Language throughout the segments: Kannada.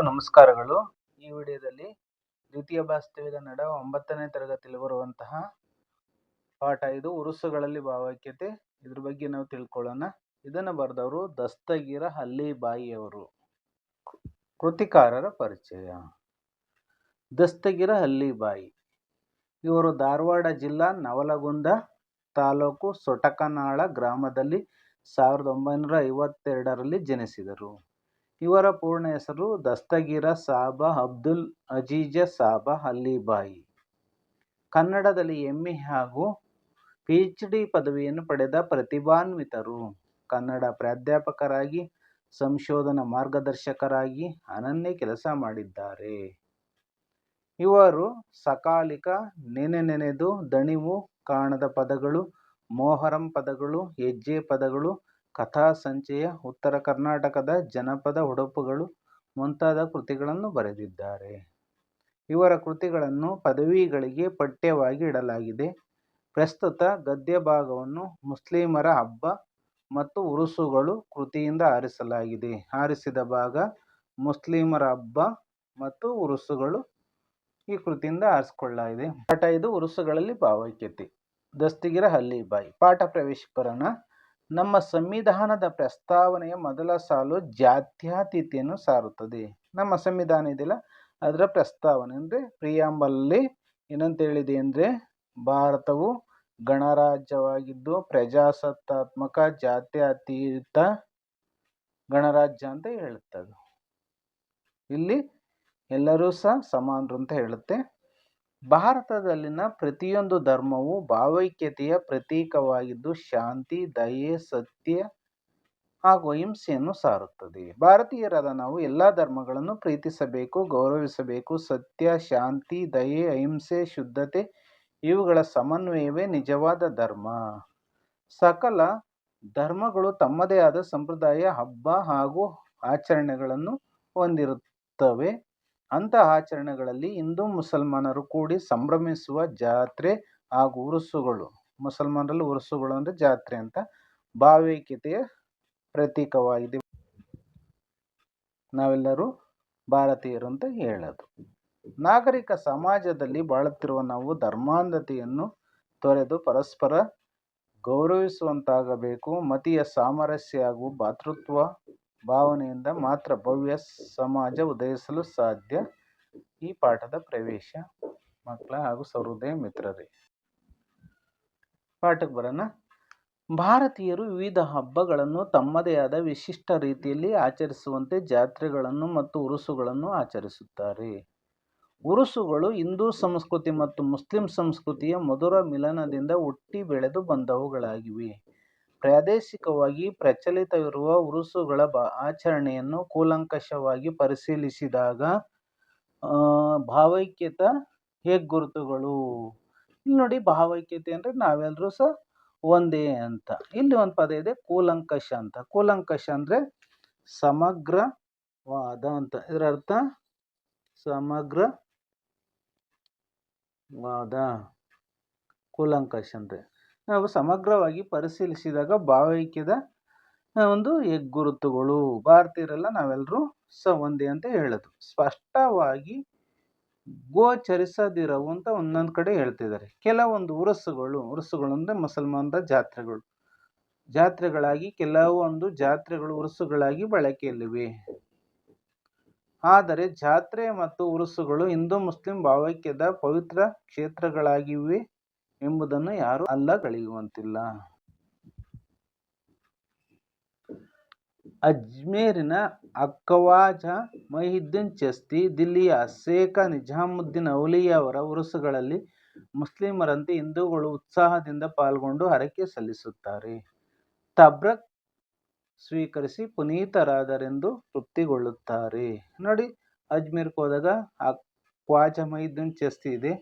ಎಲ್ರಿಗೂ ನಮಸ್ಕಾರಗಳು. ಈ ವಿಡಿಯೋದಲ್ಲಿ ದ್ವಿತೀಯ ವಾಸ್ತವಿಕ ನಡ ಒಂಬತ್ತನೇ ತರಗತಿಯಲ್ಲಿ ಬರುವಂತಹ ಪಾಠ ಇದು. ಉರುಸುಗಳಲ್ಲಿ ಭಾವೈಕ್ಯತೆ. ಇದ್ರ ಬಗ್ಗೆ ನಾವು ತಿಳ್ಕೊಳ್ಳೋಣ. ಇದನ್ನು ಬರೆದವರು ದಸ್ತಗಿರ ಹಲ್ಲಿಬಾಯಿಯವರು. ಕೃತಿಕಾರರ ಪರಿಚಯ. ದಸ್ತಗಿರ ಹಲ್ಲಿಬಾಯಿ. ಇವರು ಧಾರವಾಡ ಜಿಲ್ಲಾ ನವಲಗುಂದ ತಾಲೂಕು ಸೊಟಕನಾಳ ಗ್ರಾಮದಲ್ಲಿ ಸಾವಿರದ ಒಂಬೈನೂರ ಐವತ್ತೆರಡರಲ್ಲಿ ಜನಿಸಿದರು. ಇವರ ಪೂರ್ಣ ಹೆಸರು ದಸ್ತಗಿರ ಸಾಬ ಅಬ್ದುಲ್ ಅಜೀಜ ಸಾಬ ಅಲ್ಲಿಬಾಯಿ ಕನ್ನಡದಲ್ಲಿ ಎಮ್ಮೆ ಹಾಗೂ ಪಿ ಎಚ್ ಡಿ ಪದವಿಯನ್ನು ಪಡೆದ ಪ್ರತಿಭಾನ್ವಿತರು. ಕನ್ನಡ ಪ್ರಾಧ್ಯಾಪಕರಾಗಿ, ಸಂಶೋಧನಾ ಮಾರ್ಗದರ್ಶಕರಾಗಿ ಅನನ್ಯ ಕೆಲಸ ಮಾಡಿದ್ದಾರೆ. ಇವರು ಸಕಾಲಿಕ, ನೆನೆ ನೆನೆದು ದಣಿವು ಕಾಣದ ಪದಗಳು, ಮೋಹರಂ ಪದಗಳು, ಹೆಜ್ಜೆ ಪದಗಳು ಕಥಾ ಸಂಚಯ ಉತ್ತರ ಕರ್ನಾಟಕದ ಜನಪದ ಉಡುಪುಗಳು ಮುಂತಾದ ಕೃತಿಗಳನ್ನು ಬರೆದಿದ್ದಾರೆ. ಇವರ ಕೃತಿಗಳನ್ನು ಪದವಿಗಳಿಗೆ ಪಠ್ಯವಾಗಿ ಇಡಲಾಗಿದೆ. ಪ್ರಸ್ತುತ ಗದ್ಯ ಭಾಗವನ್ನು ಮುಸ್ಲಿಮರ ಹಬ್ಬ ಮತ್ತು ಉರುಸುಗಳು ಕೃತಿಯಿಂದ ಆರಿಸಲಾಗಿದೆ. ಆರಿಸಿದ ಭಾಗ ಮುಸ್ಲಿಮರ ಹಬ್ಬ ಮತ್ತು ಉರುಸುಗಳು ಈ ಕೃತಿಯಿಂದ ಆರಿಸಿಕೊಳ್ಳಲಾಗಿದೆ. ಪಾಠ ಇದು ಉರುಸುಗಳಲ್ಲಿ ಭಾವೈಕ್ಯತೆ. ದಸ್ತಿಗಿರ ಹಲ್ಲಿಬಾಯಿ. ಪಾಠ ಪ್ರವೇಶ ಬರೋಣ ನಮ್ಮ ಸಂವಿಧಾನದ ಪ್ರಸ್ತಾವನೆಯ ಮೊದಲ ಸಾಲು ಜಾತ್ಯತೀತೆಯನ್ನು ಸಾರುತ್ತದೆ. ನಮ್ಮ ಸಂವಿಧಾನ ಇದೆಯಲ್ಲ? ಅದರ ಪ್ರಸ್ತಾವನೆ ಅಂದರೆ ಪ್ರಿಯಾಂಬಲ್ಲಿ ಏನಂತ ಹೇಳಿದೆ ಅಂದರೆ ಭಾರತವು ಗಣರಾಜ್ಯವಾಗಿದ್ದು ಪ್ರಜಾಸತ್ತಾತ್ಮಕ ಜಾತ್ಯತೀತ ಗಣರಾಜ್ಯ ಅಂತ ಹೇಳುತ್ತದೆ. ಇಲ್ಲಿ ಎಲ್ಲರೂ ಸಹ ಸಮಾನರು ಅಂತ ಹೇಳುತ್ತೆ. ಭಾರತದಲ್ಲಿನ ಪ್ರತಿಯೊಂದು ಧರ್ಮವು ಭಾವೈಕ್ಯತೆಯ ಪ್ರತೀಕವಾಗಿದ್ದು ಶಾಂತಿ, ದಯೆ, ಸತ್ಯ ಹಾಗೂ ಅಹಿಂಸೆಯನ್ನು ಸಾರುತ್ತದೆ. ಭಾರತೀಯರಾದ ನಾವು ಎಲ್ಲ ಧರ್ಮಗಳನ್ನು ಪ್ರೀತಿಸಬೇಕು, ಗೌರವಿಸಬೇಕು. ಸತ್ಯ, ಶಾಂತಿ, ದಯೆ, ಅಹಿಂಸೆ, ಶುದ್ಧತೆ ಇವುಗಳ ಸಮನ್ವಯವೇ ನಿಜವಾದ ಧರ್ಮ. ಸಕಲ ಧರ್ಮಗಳು ತಮ್ಮದೇ ಆದ ಸಂಪ್ರದಾಯ, ಹಬ್ಬ ಹಾಗೂ ಆಚರಣೆಗಳನ್ನು ಹೊಂದಿರುತ್ತವೆ. ಅಂಥ ಆಚರಣೆಗಳಲ್ಲಿ ಹಿಂದೂ ಮುಸಲ್ಮಾನರು ಕೂಡಿ ಸಂಭ್ರಮಿಸುವ ಜಾತ್ರೆ ಹಾಗೂ ಉರುಸುಗಳು. ಮುಸಲ್ಮಾನರಲ್ಲಿ ಉರುಸುಗಳು ಅಂದರೆ ಜಾತ್ರೆ ಅಂತ ಭಾವೈಕ್ಯತೆಯ ಪ್ರತೀಕವಾಗಿದೆ. ನಾವೆಲ್ಲರೂ ಭಾರತೀಯರು ಅಂತ ಹೇಳೋದು. ನಾಗರಿಕ ಸಮಾಜದಲ್ಲಿ ಬಾಳುತ್ತಿರುವ ನಾವು ಧರ್ಮಾಂಧತೆಯನ್ನು ತೊರೆದು ಪರಸ್ಪರ ಗೌರವಿಸುವಂತಾಗಬೇಕು. ಮತೀಯ ಸಾಮರಸ್ಯ ಹಾಗೂ ಭಾತೃತ್ವ ಭಾವನೆಯಿಂದ ಮಾತ್ರ ಭವ್ಯ ಸಮಾಜ ಉದಯಿಸಲು ಸಾಧ್ಯ. ಈ ಪಾಠದ ಪ್ರವೇಶ, ಮಕ್ಕಳ ಹಾಗೂ ಸಹೃದಯ ಮಿತ್ರರೇ. ಪಾಠಕ್ಕೆ ಬರೋಣ. ಭಾರತೀಯರು ವಿವಿಧ ಹಬ್ಬಗಳನ್ನು ತಮ್ಮದೇ ಆದ ವಿಶಿಷ್ಟ ರೀತಿಯಲ್ಲಿ ಆಚರಿಸುವಂತೆ ಜಾತ್ರೆಗಳನ್ನು ಮತ್ತು ಉರುಸುಗಳನ್ನು ಆಚರಿಸುತ್ತಾರೆ. ಉರುಸುಗಳು ಹಿಂದೂ ಸಂಸ್ಕೃತಿ ಮತ್ತು ಮುಸ್ಲಿಂ ಸಂಸ್ಕೃತಿಯ ಮಧುರ ಮಿಲನದಿಂದ ಹುಟ್ಟಿ ಬೆಳೆದು ಬಂದವುಗಳಾಗಿವೆ. ಪ್ರಾದೇಶಿಕವಾಗಿ ಪ್ರಚಲಿತವಿರುವ ಉರುಸುಗಳ ಬ, ಆಚರಣೆಯನ್ನು ಕೂಲಂಕಷವಾಗಿ ಪರಿಶೀಲಿಸಿದಾಗ ಭಾವೈಕ್ಯತ ಹೆಗ್ಗುರುತುಗಳು ಇಲ್ಲಿ ನೋಡಿ ಭಾವೈಕ್ಯತೆ ಅಂದರೆ ನಾವೆಲ್ಲರೂ ಸಹ ಒಂದೇ ಅಂತ. ಇಲ್ಲಿ ಒಂದು ಪದ ಇದೆ ಕೂಲಂಕಷ ಅಂತ. ಕೂಲಂಕಷ ಅಂದರೆ ಸಮಗ್ರವಾದ ಅಂತ. ಇದರ ಅರ್ಥ? ಸಮಗ್ರವಾದ ಕೂಲಂಕಷ ಅಂದರೆ ನಾವು ಸಮಗ್ರವಾಗಿ ಪರಿಶೀಲಿಸಿದಾಗ ಭಾವೈಕ್ಯದ ಒಂದು ಹೆಗ್ಗುರುತುಗಳು ಭಾರತೀಯರೆಲ್ಲ ನಾವೆಲ್ಲರೂ ಸ ಒಂದೇ ಅಂತ ಹೇಳೋದು. ಸ್ಪಷ್ಟವಾಗಿ ಗೋಚರಿಸದಿರವು ಅಂತ ಒಂದೊಂದು ಕಡೆ ಹೇಳ್ತಿದ್ದಾರೆ. ಕೆಲವೊಂದು ಉರುಸುಗಳು ಉರುಸುಗಳು ಅಂದರೆ ಮುಸಲ್ಮಾನರ ಜಾತ್ರೆಗಳು. ಜಾತ್ರೆಗಳಾಗಿ ಕೆಲವೊಂದು ಜಾತ್ರೆಗಳು ಉರುಸುಗಳಾಗಿ ಬಳಕೆಯಲ್ಲಿವೆ. ಆದರೆ ಜಾತ್ರೆ ಮತ್ತು ಉರುಸುಗಳು ಹಿಂದೂ, ಮುಸ್ಲಿಂ ಭಾವೈಕ್ಯದ ಪವಿತ್ರ ಕ್ಷೇತ್ರಗಳಾಗಿವೆ. ಎಂಬುದನ್ನು ಯಾರು ಅಲ್ಲಗಳೆಯುವಂತಿಲ್ಲ ಅಜ್ಮೇರಿನ ಅಕ್ಕವಾಜ ಮಹಿದ್ದೀನ್ ಚಸ್ತಿ, ದಿಲ್ಲಿಯ ಶೇಖ ನಿಜಾಮುದ್ದೀನ್ ಔಲಿಯವರ ಉರುಸುಗಳಲ್ಲಿ ಮುಸ್ಲಿಮರಂತೆ ಹಿಂದೂಗಳು ಉತ್ಸಾಹದಿಂದ ಪಾಲ್ಗೊಂಡು ಹರಕೆ ಸಲ್ಲಿಸುತ್ತಾರೆ. ತಬ್ರಕ್ ಸ್ವೀಕರಿಸಿ ಪುನೀತರಾದರೆಂದು ತೃಪ್ತಿಗೊಳ್ಳುತ್ತಾರೆ. ನೋಡಿ ಅಜ್ಮೀರ್ಗೆ ಹೋದಾಗ ಆ ಖ್ವಾಜ ಮಹಿದ್ದೀನ್ ಚಸ್ತಿ ಇದೆ.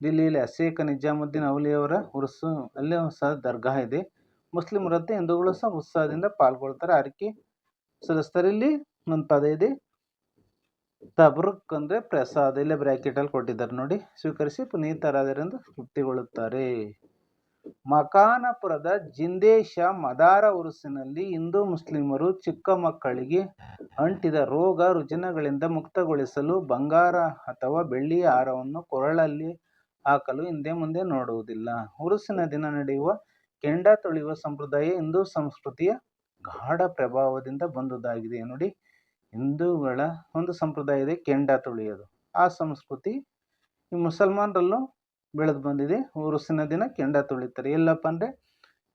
ದಿಲ್ಲಿಯಲ್ಲಿ ಅಶೇಖ ನಿಜಾಮುದ್ದೀನ್ ಅವಲಿಯವರ ಉರ್ಸು ಅಲ್ಲೇ ಸಹ ದರ್ಗಾ ಇದೆ ಮುಸ್ಲಿಮರಂತೆ ಹಿಂದೂಗಳು ಸಹ ಉತ್ಸಾಹದಿಂದ ಪಾಲ್ಗೊಳ್ತಾರೆ ಹರಕೆ ಸಲ್ಲಿಸ್ತಾರೆ ಇಲ್ಲಿ ಒಂದು ಪದ ಇದೆ. ತಬ್ರುಕ್ ಅಂದರೆ ಪ್ರಸಾದ, ಇಲ್ಲೇ ಬ್ರ್ಯಾಕೆಟಲ್ಲಿ ಕೊಟ್ಟಿದ್ದಾರೆ ನೋಡಿ. ಸ್ವೀಕರಿಸಿ ಪುನೀತರಾದರೆಂದು ತೃಪ್ತಿಗೊಳ್ಳುತ್ತಾರೆ. ಮಕಾನಪುರದ ಜಿಂದೇಶ ಮದಾರ ಉರುಸಿನಲ್ಲಿ ಹಿಂದೂ ಮುಸ್ಲಿಮರು ಚಿಕ್ಕ ಮಕ್ಕಳಿಗೆ ಅಂಟಿದ ರೋಗ ರುಜಿನಗಳಿಂದ ಮುಕ್ತಗೊಳಿಸಲು ಬಂಗಾರ ಅಥವಾ ಬೆಳ್ಳಿಯ ಹಾರವನ್ನು ಕೊರಳಲ್ಲಿ ಹಾಕಲು ಹಿಂದೆ ಮುಂದೆ ನೋಡುವುದಿಲ್ಲ. ಉರುಸಿನ ದಿನ ನಡೆಯುವ ಕೆಂಡ ತೊಳೆಯುವ ಸಂಪ್ರದಾಯ ಹಿಂದೂ ಸಂಸ್ಕೃತಿಯ ಗಾಢ ಪ್ರಭಾವದಿಂದ ಬಂದುದಾಗಿದೆ. ನೋಡಿ, ಹಿಂದೂಗಳ ಒಂದು ಸಂಪ್ರದಾಯ ಇದೆ, ಕೆಂಡ ತೊಳೆಯೋದು ಆ ಸಂಸ್ಕೃತಿ ಈ ಮುಸಲ್ಮಾನರಲ್ಲೂ ಬೆಳೆದು ಬಂದಿದೆ. ಉರುಸಿನ ದಿನ ಕೆಂಡ ತೊಳಿತಾರೆ ಎಲ್ಲಪ್ಪ ಅಂದರೆ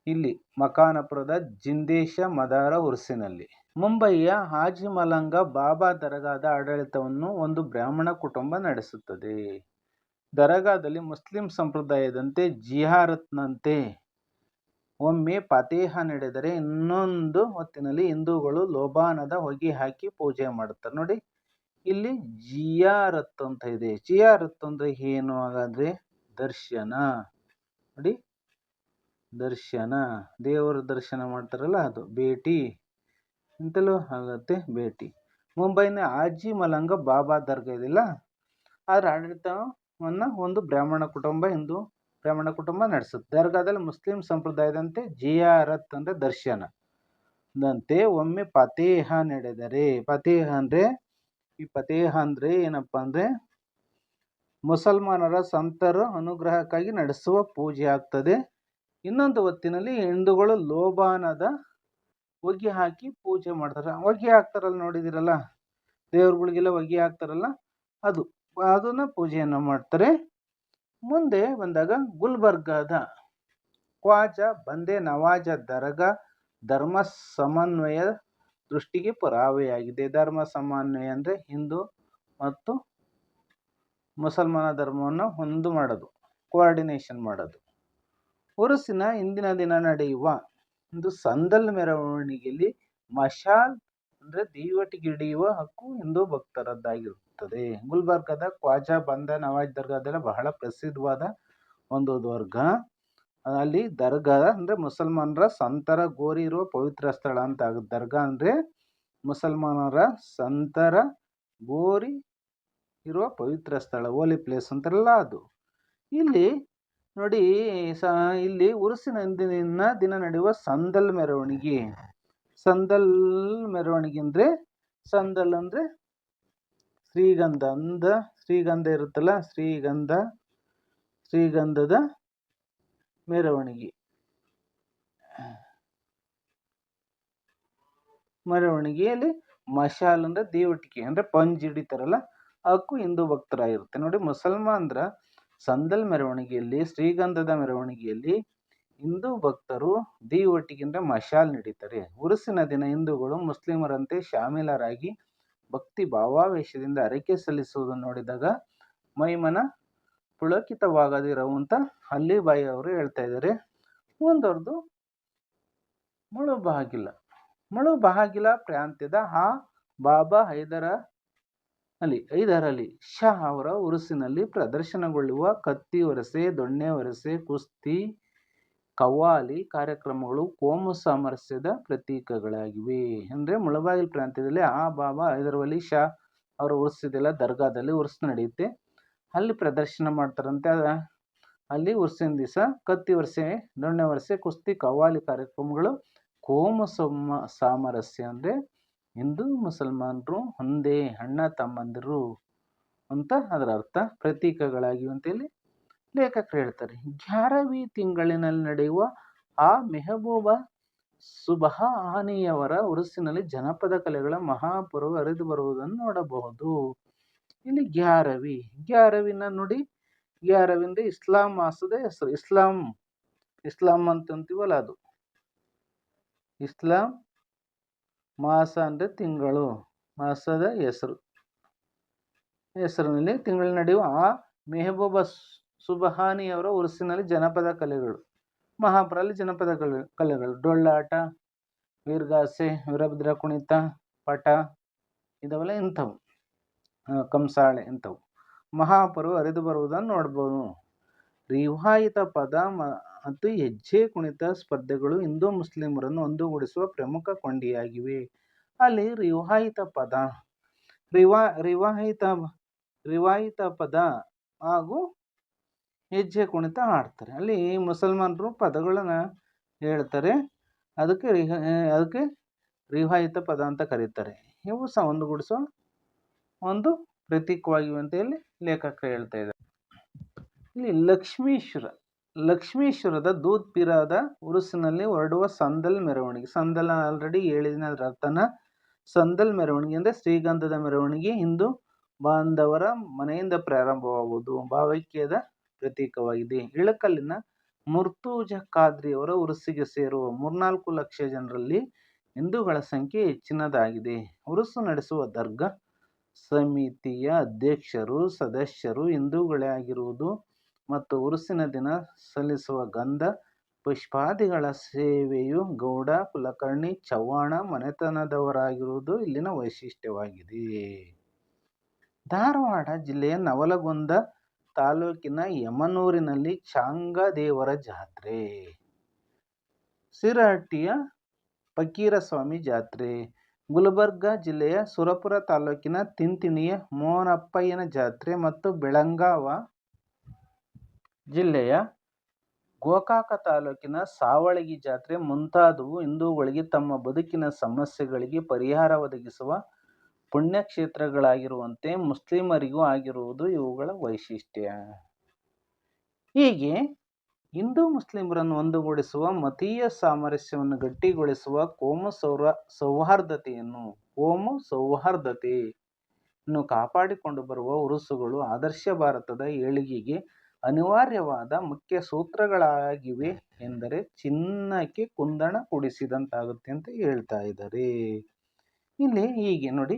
ಇಲ್ಲಿ ಮಕಾನಪುರದ ಜಿಂದೇಶ ಮದಾರ ಉರುಸಿನಲ್ಲಿ. ಮುಂಬಯಿಯ ಹಾಜಿಮಲಂಗ ಬಾಬಾ ದರಗಾದ ಆಡಳಿತವನ್ನು ಒಂದು ಬ್ರಾಹ್ಮಣ ಕುಟುಂಬ ನಡೆಸುತ್ತದೆ. ದರ್ಗಾದಲ್ಲಿ ಮುಸ್ಲಿಂ ಸಂಪ್ರದಾಯದಂತೆ ಜಿಹಾರತ್ನಂತೆ ಒಮ್ಮೆ ಫಾತೇಹ ನಡೆದರೆ ಇನ್ನೊಂದು ಹೊತ್ತಿನಲ್ಲಿ ಹಿಂದೂಗಳು ಲೋಬಾನದ ಹೊಗೆ ಹಾಕಿ ಪೂಜೆ ಮಾಡುತ್ತಾರೆ. ನೋಡಿ, ಇಲ್ಲಿ ಜಿಯಾರತ್ ಅಂತ ಇದೆ. ಜಿಯಾರತ್ ಅಂದ್ರೆ ಏನು ಹಾಗಾದ್ರೆ ದರ್ಶನ ನೋಡಿ, ದರ್ಶನ ದೇವರ ದರ್ಶನ ಮಾಡ್ತಾರಲ್ಲ, ಅದು ಭೇಟಿ ಅಂತಲೂ ಆಗತ್ತೆ, ಭೇಟಿ. ಮುಂಬೈನ ಆಜಿ ಮಲಂಗ ಬಾಬಾ ದರ್ಗಾ ಇದೆಯಲ್ಲ ಅದರ ಆಡಳಿತವನ್ನ ಒಂದು ಬ್ರಾಹ್ಮಣ ಕುಟುಂಬ ಹಿಂದೂ ಬ್ರಾಹ್ಮಣ ಕುಟುಂಬ ನಡೆಸುತ್ತೆ. ದರ್ಗಾದಲ್ಲಿ ಮುಸ್ಲಿಂ ಸಂಪ್ರದಾಯದಂತೆ ಜಿಯಾರತ್ ಅಂದರೆ ದರ್ಶನ ದಂತೆ ಒಮ್ಮೆ ಪತೇಹ ನಡೆದರೆ ಪತೇಹ ಅಂದ್ರೆ, ಈ ಪತೇಹ ಅಂದ್ರೆ ಏನಪ್ಪಾ ಅಂದ್ರೆ ಮುಸಲ್ಮಾನರ ಸಂತರ ಅನುಗ್ರಹಕ್ಕಾಗಿ ನಡೆಸುವ ಪೂಜೆ ಆಗ್ತದೆ. ಇನ್ನೊಂದು ಹೊತ್ತಿನಲ್ಲಿ ಹಿಂದೂಗಳು ಲೋಬಾನದ ಹೊಗೆ ಹಾಕಿ ಪೂಜೆ ಮಾಡ್ತಾರೆ. ಹೊಗೆ ಹಾಕ್ತಾರಲ್ಲ ನೋಡಿದಿರಲ್ಲ ದೇವ್ರುಗಳಿಗೆಲ್ಲ ಹೊಗೆ ಹಾಕ್ತಾರಲ್ಲ ಅದು ಅದನ್ನ ಪೂಜೆಯನ್ನು ಮಾಡ್ತಾರೆ. ಮುಂದೆ ಬಂದಾಗ ಗುಲ್ಬರ್ಗಾದ ಕ್ವಾಜ ಬಂದೆ ನವಾಜ ದರ್ಗಾ ಧರ್ಮ ಸಮನ್ವಯ ದೃಷ್ಟಿಗೆ ಪುರಾವೆಯಾಗಿದೆ. ಧರ್ಮ ಸಮನ್ವಯ ಅಂದ್ರೆ ಹಿಂದೂ ಮತ್ತು ಮುಸಲ್ಮಾನ ಧರ್ಮವನ್ನು ಒಂದು ಮಾಡೋದು ಕೋಆರ್ಡಿನೇಷನ್ ಮಾಡೋದು. ಉರುಸಿನ ಇಂದಿನ ದಿನ ನಡೆಯುವ ಒಂದು ಸಂದಲ್ ಮೆರವಣಿಗೆಯಲ್ಲಿ ಮಶಾಲ್ ಅಂದ್ರೆ ದೀವಟಿಗೆ ಹಿಡಿಯುವ ಹಕ್ಕು ಹಿಂದೂ ಭಕ್ತರದ್ದಾಗಿರುತ್ತದೆ. ಗುಲ್ಬರ್ಗದ ಖ್ವಾಜಾ ಬಂದ ನವಾಜ್ ದರ್ಗಾದೆಲ್ಲ ಬಹಳ ಪ್ರಸಿದ್ಧವಾದ ಒಂದು ದರ್ಗಾ. ಅಲ್ಲಿ ದರ್ಗಾ ಅಂದ್ರೆ ಮುಸಲ್ಮಾನರ ಸಂತರ ಗೋರಿ ಇರುವ ಪವಿತ್ರ ಸ್ಥಳ ಅಂತ. ದರ್ಗಾ ಅಂದ್ರೆ ಮುಸಲ್ಮಾನರ ಸಂತರ ಗೋರಿ ಇರುವ ಪವಿತ್ರ ಸ್ಥಳ ಓಲಿ ಪ್ಲೇಸ್ ಅಂತಾರಲ್ಲ ಅದು. ಇಲ್ಲಿ ನೋಡಿ ಸ, ಇಲ್ಲಿ ಉರುಸಿನ ದಿನ ನಡೆಯುವ ಸಂದಲ್ ಮೆರವಣಿಗೆ. ಸಂದಲ್ ಮೆರವಣಿಗೆ ಅಂದರೆ ಸಂದಲ್ ಅಂದ್ರೆ ಶ್ರೀಗಂಧ ಅಂದ ಶ್ರೀಗಂಧ ಇರುತ್ತಲ್ಲ, ಶ್ರೀಗಂಧ, ಶ್ರೀಗಂಧದ ಮೆರವಣಿಗೆ. ಮೆರವಣಿಗೆಯಲ್ಲಿ ಮಶಾಲ್ ಅಂದ್ರೆ ದೇವಟಿಕೆ, ಅಂದ್ರೆ ಪಂಜ್ ಹಿಡಿತಾರಲ್ಲ ಅದಕ್ಕೂ ಹಿಂದೂ ಭಕ್ತರಾಗಿರುತ್ತೆ. ನೋಡಿ, ಮುಸಲ್ಮಾನರ ಸಂದಲ್ ಮೆರವಣಿಗೆಯಲ್ಲಿ, ಶ್ರೀಗಂಧದ ಮೆರವಣಿಗೆಯಲ್ಲಿ ಹಿಂದೂ ಭಕ್ತರು ದೀವಟಿಗಿಂತ ಮಶಾಲ್ ನಡೀತಾರೆ ಉರುಸಿನ ದಿನ ಹಿಂದೂಗಳು ಮುಸ್ಲಿಮರಂತೆ ಶಾಮೀಲರಾಗಿ ಭಕ್ತಿ ಭಾವಾವೇಶದಿಂದ ಹರಕೆ ಸಲ್ಲಿಸುವುದನ್ನು ನೋಡಿದಾಗ ಮೈಮನ ಪುಳಕಿತವಾಗದಿರವು ಅಂತ ಅಲ್ಲಿಬಾಯಿ ಅವರು ಹೇಳ್ತಾ ಇದ್ದಾರೆ. ಮುಂದುವರೆದು ಮುಳುಬಾಗಿಲ ಮುಳುಬಾಗಿಲ ಪ್ರಾಂತ್ಯದ ಆ ಬಾಬಾ ಹೈದರ ಅಲಿ ಹೈದರ್ ಅಲಿ ಶಾ ಅವರ ಉರುಸಿನಲ್ಲಿ ಪ್ರದರ್ಶನಗೊಳ್ಳುವ ಕತ್ತಿ ವರಸೆ, ದೊಣ್ಣೆ ವರಸೆ, ಕುಸ್ತಿ, ಕವ್ವಾಲಿ ಕಾರ್ಯಕ್ರಮಗಳು ಕೋಮು ಸಾಮರಸ್ಯದ ಪ್ರತೀಕಗಳಾಗಿವೆ. ಅಂದ್ರೆ ಮುಳಬಾಗಿಲು ಪ್ರಾಂತ್ಯದಲ್ಲಿ ಆ ಬಾಬಾ ಹೈದರವಲಿ ಶಾ ಅವರ ಉರ್ಸಿದೆಲ್ಲ ದರ್ಗಾದಲ್ಲಿ ಉರ್ಸ್ ನಡೆಯುತ್ತೆ. ಅಲ್ಲಿ ಪ್ರದರ್ಶನ ಮಾಡ್ತಾರಂತೆ. ಅಲ್ಲಿ ಉರ್ಸಿನ ದಿವಸ ಕತ್ತಿ ವರ್ಷೆ ದೊಣ್ಣೆ ವರ್ಷೆ ಕುಸ್ತಿ, ಕವ್ವಾಲಿ ಕಾರ್ಯಕ್ರಮಗಳು ಕೋಮು ಸಮ ಸಾಮರಸ್ಯ ಅಂದ್ರೆ ಹಿಂದೂ ಮುಸಲ್ಮಾನರು ಒಂದೇ ಅಣ್ಣ ತಮ್ಮಂದಿರು ಅಂತ ಅದರ ಅರ್ಥ ಪ್ರತೀಕಗಳಾಗಿವೆ ಅಂತ ಇಲ್ಲಿ ಲೇಖಕರು ಹೇಳ್ತಾರೆ. ಗ್ಯಾರವಿ ತಿಂಗಳಿನಲ್ಲಿ ನಡೆಯುವ ಆ ಮೆಹಬೂಬ ಸುಬಹಾನಿಯವರ ಉರುಸಿನಲ್ಲಿ ಜನಪದ ಕಲೆಗಳ ಮಹಾಪುರವು ಹರಿದು ಬರುವುದನ್ನು ನೋಡಬಹುದು. ಇಲ್ಲಿ ಗ್ಯಾರವಿ, ಗ್ಯಾರವಿನ ನುಡಿ, ಗ್ಯಾರವಿಂದ ಇಸ್ಲಾಂ ಮಾಸದ ಹೆಸರು. ಇಸ್ಲಾಂ ಇಸ್ಲಾಂ ಅಂತಂತೀವಲ್ಲ ಅದು. ಇಸ್ಲಾಂ ಮಾಸ ಅಂದ್ರೆ ತಿಂಗಳು, ಮಾಸದ ಹೆಸರು. ಹೆಸರಿನಲ್ಲಿ ತಿಂಗಳು ನಡೆಯುವ ಆ ಮೆಹಬೂಬ ಸುಬಹಾನಿಯವರ ಉರುಸಿನಲ್ಲಿ ಜನಪದ ಕಲೆಗಳು ಮಹಾಪುರಲ್ಲಿ ಜನಪದ ಕಲೆ ಕಲೆಗಳು ಡೊಳ್ಳಾಟ, ವೀರಗಾಸೆ, ವೀರಭದ್ರ ಕುಣಿತ, ಪಟ ಇದಾವೆಲ್ಲ ಇಂಥವು ಕಂಸಾಳೆ ಇಂಥವು ಮಹಾಪುರು ಹರಿದು ಬರುವುದನ್ನು ನೋಡ್ಬೋದು. ರಿವಾಯಿತ ಪದ ಮತ್ತು ಹೆಜ್ಜೆ ಕುಣಿತ ಸ್ಪರ್ಧೆಗಳು ಹಿಂದೂ ಮುಸ್ಲಿಮರನ್ನು ಒಂದುಗೂಡಿಸುವ ಪ್ರಮುಖ ಕೊಂಡಿಯಾಗಿವೆ. ಅಲ್ಲಿ ರಿವಾಯಿತ ಪದ ರಿವಾ ರಿವಾಯಿತ ರಿವಾಯಿತ ಪದ ಹಾಗೂ ಹೆಜ್ಜೆ ಕುಣಿತ ಆಡ್ತಾರೆ ಅಲ್ಲಿ ಮುಸಲ್ಮಾನರು ಪದಗಳನ್ನು ಹೇಳ್ತಾರೆ. ಅದಕ್ಕೆ ರಿಹ ಅದಕ್ಕೆ ರಿವಾಯಿತ ಪದ ಅಂತ ಕರೀತಾರೆ. ಇವು ಸಹ ಒಂದುಗೂಡಿಸೋ ಒಂದು ಪ್ರತೀಕವಾಗಿವೆ ಅಂತ ಇಲ್ಲಿ ಲೇಖಕ ಹೇಳ್ತಾ ಇದ್ದಾರೆ. ಇಲ್ಲಿ ಲಕ್ಷ್ಮೀಶ್ವರ, ಲಕ್ಷ್ಮೀಶ್ವರದ ದೂದ್ ಪಿರಾದ ಉರುಸಿನಲ್ಲಿ ಹೊರಡುವ ಸಂದಲ್ ಮೆರವಣಿಗೆ, ಸಂದಲ್ ಆಲ್ರೆಡಿ ಹೇಳಿದಿನ ಅದರ ಅರ್ಥನ. ಸಂದಲ್ ಮೆರವಣಿಗೆ ಅಂದರೆ ಶ್ರೀಗಂಧದ ಮೆರವಣಿಗೆ, ಹಿಂದೂ ಬಾಂಧವರ ಮನೆಯಿಂದ ಪ್ರಾರಂಭವಾಗುವುದು, ಭಾವೈಕ್ಯದ ಪ್ರತೀಕವಾಗಿದೆ ಇಳಕಲ್ಲಿನ ಮುರ್ತೂಜ ಖಾದ್ರಿಯವರ ಉರುಸಿಗೆ ಸೇರುವ ಮೂರ್ನಾಲ್ಕು ಲಕ್ಷ ಜನರಲ್ಲಿ ಹಿಂದೂಗಳ ಸಂಖ್ಯೆ ಹೆಚ್ಚಿನದಾಗಿದೆ. ಉರುಸು ನಡೆಸುವ ದರ್ಗಾ ಸಮಿತಿಯ ಅಧ್ಯಕ್ಷರು, ಸದಸ್ಯರು ಹಿಂದೂಗಳೇ ಆಗಿರುವುದು ಮತ್ತು ಉರುಸಿನ ದಿನ ಸಲ್ಲಿಸುವ ಗಂಧ ಪುಷ್ಪಾದಿಗಳ ಸೇವೆಯು ಗೌಡ, ಕುಲಕರ್ಣಿ, ಚವ್ಹಾಣ ಮನೆತನದವರಾಗಿರುವುದು ಇಲ್ಲಿನ ವೈಶಿಷ್ಟ್ಯವಾಗಿದೆ. ಧಾರವಾಡ ಜಿಲ್ಲೆಯ ನವಲಗುಂದ ತಾಲೂಕಿನ ಯಮನೂರಿನಲ್ಲಿ ಚಾಂಗದೇವರ ಜಾತ್ರೆ. ಸಿರಹಟ್ಟಿಯ ಫಕೀರಸ್ವಾಮಿ ಜಾತ್ರೆ. ಗುಲ್ಬರ್ಗ ಜಿಲ್ಲೆಯ ಸುರಪುರ ತಾಲೂಕಿನ ತಿಂತಿಣಿಯ ಮೋಹನಪ್ಪಯ್ಯನ ಜಾತ್ರೆ ಮತ್ತು ಬೆಳಗಾವ ಜಿಲ್ಲೆಯ ಗೋಕಾಕ ತಾಲೂಕಿನ ಸಾವಳಗಿ ಜಾತ್ರೆ ಮುಂತಾದವು ಹಿಂದೂಗಳಿಗೆ ತಮ್ಮ ಬದುಕಿನ ಸಮಸ್ಯೆಗಳಿಗೆ ಪರಿಹಾರ ಒದಗಿಸುವ ಪುಣ್ಯಕ್ಷೇತ್ರಗಳಾಗಿರುವಂತೆ ಮುಸ್ಲಿಮರಿಗೂ ಆಗಿರುವುದು ಇವುಗಳ ವೈಶಿಷ್ಟ್ಯ. ಹೀಗೆ ಹಿಂದೂ ಮುಸ್ಲಿಮರನ್ನು ಒಂದುಗೂಡಿಸುವ ಮತೀಯ ಸಾಮರಸ್ಯವನ್ನು ಗಟ್ಟಿಗೊಳಿಸುವ ಕೋಮ ಸೌರ, ಸೌಹಾರ್ದತೆಯನ್ನು ಸೌಹಾರ್ದತೆ ಸೌಹಾರ್ದತೆಯನ್ನು ಕಾಪಾಡಿಕೊಂಡು ಬರುವ ಉರುಸುಗಳು ಆದರ್ಶ ಭಾರತದ ಏಳಿಗೆಗೆ ಅನಿವಾರ್ಯವಾದ ಮುಖ್ಯ ಸೂತ್ರಗಳಾಗಿವೆ ಎಂದರೆ ಚಿನ್ನಕ್ಕೆ ಕುಂದಣ ಕೂಡಿಸಿದಂತಾಗುತ್ತೆ ಅಂತ ಹೇಳ್ತಾ ಇದ್ದಾರೆ. ಇಲ್ಲಿ ಹೀಗೆ ನೋಡಿ.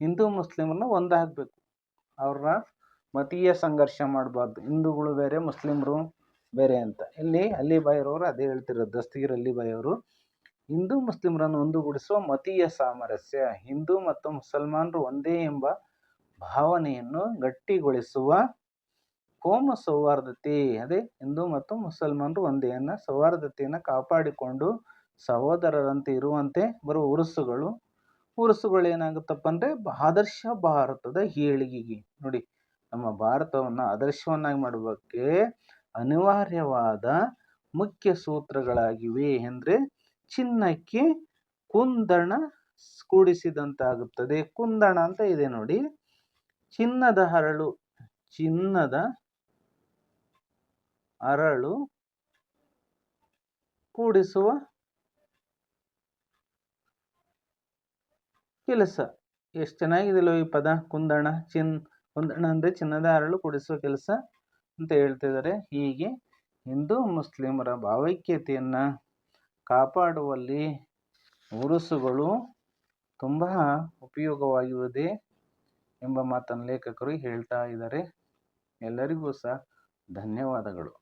ಹಿಂದೂ ಮುಸ್ಲಿಮರನ್ನ ಒಂದಾಗಬೇಕು. ಅವ್ರನ್ನ ಮತೀಯ ಸಂಘರ್ಷ ಮಾಡಬಾರ್ದು. ಹಿಂದೂಗಳು ಬೇರೆ, ಮುಸ್ಲಿಮರು ಬೇರೆ ಅಂತ. ಇಲ್ಲಿ ಅಲಿಬಾಯಿರವರು ಅದೇ ಹೇಳ್ತಿರೋದು. ದಸ್ತಗೀರ್ ಅವರು ಹಿಂದೂ ಮುಸ್ಲಿಮರನ್ನು ಒಂದುಗೂಡಿಸುವ ಮತೀಯ ಸಾಮರಸ್ಯ. ಹಿಂದೂ ಮತ್ತು ಮುಸಲ್ಮಾನರು ಒಂದೇ ಎಂಬ ಭಾವನೆಯನ್ನು ಗಟ್ಟಿಗೊಳಿಸುವ ಕೋಮ ಸೌಹಾರ್ದತೆ. ಅದೇ ಹಿಂದೂ ಮತ್ತು ಮುಸಲ್ಮಾನರು ಒಂದೇ ಅನ್ನ ಸೌಹಾರ್ದತೆಯನ್ನು ಕಾಪಾಡಿಕೊಂಡು ಸಹೋದರರಂತೆ ಇರುವಂತೆ ಬರುವ ಉರುಸುಗಳು ಏನಾಗುತ್ತಪ್ಪ ಅಂದರೆ ಆದರ್ಶ ಭಾರತದ ಏಳಿಗೆಗೆ. ನೋಡಿ, ನಮ್ಮ ಭಾರತವನ್ನು ಆದರ್ಶವನ್ನಾಗಿ ಮಾಡೋದಕ್ಕೆ ಅನಿವಾರ್ಯವಾದ ಮುಖ್ಯ ಸೂತ್ರಗಳಾಗಿವೆ ಅಂದರೆ ಚಿನ್ನಕ್ಕೆ ಕುಂದಣ ಕೂಡಿಸಿದಂತಾಗುತ್ತದೆ. ಕುಂದಣ ಅಂತ ಇದೆ ನೋಡಿ. ಚಿನ್ನದ ಹರಳು, ಚಿನ್ನದ ಅರಳು ಕೂಡಿಸುವ ಕೆಲಸ. ಎಷ್ಟು ಚೆನ್ನಾಗಿದೆಯಲ್ಲೋ ಈ ಪದ. ಕುಂದಣ, ಚಿನ್, ಕುಂದಣ ಅಂದರೆ ಚಿನ್ನದ ಅರಳು ಕೊಡಿಸುವ ಕೆಲಸ ಅಂತ ಹೇಳ್ತಿದ್ದಾರೆ. ಹೀಗೆ ಹಿಂದೂ ಮುಸ್ಲಿಮರ ಭಾವೈಕ್ಯತೆಯನ್ನು ಕಾಪಾಡುವಲ್ಲಿ ಉರುಸುಗಳು ತುಂಬ ಉಪಯೋಗವಾಗಿವೆ ಎಂಬ ಮಾತನ್ನು ಲೇಖಕರು ಹೇಳ್ತಾ ಇದ್ದಾರೆ. ಎಲ್ಲರಿಗೂ ಸಹ ಧನ್ಯವಾದಗಳು.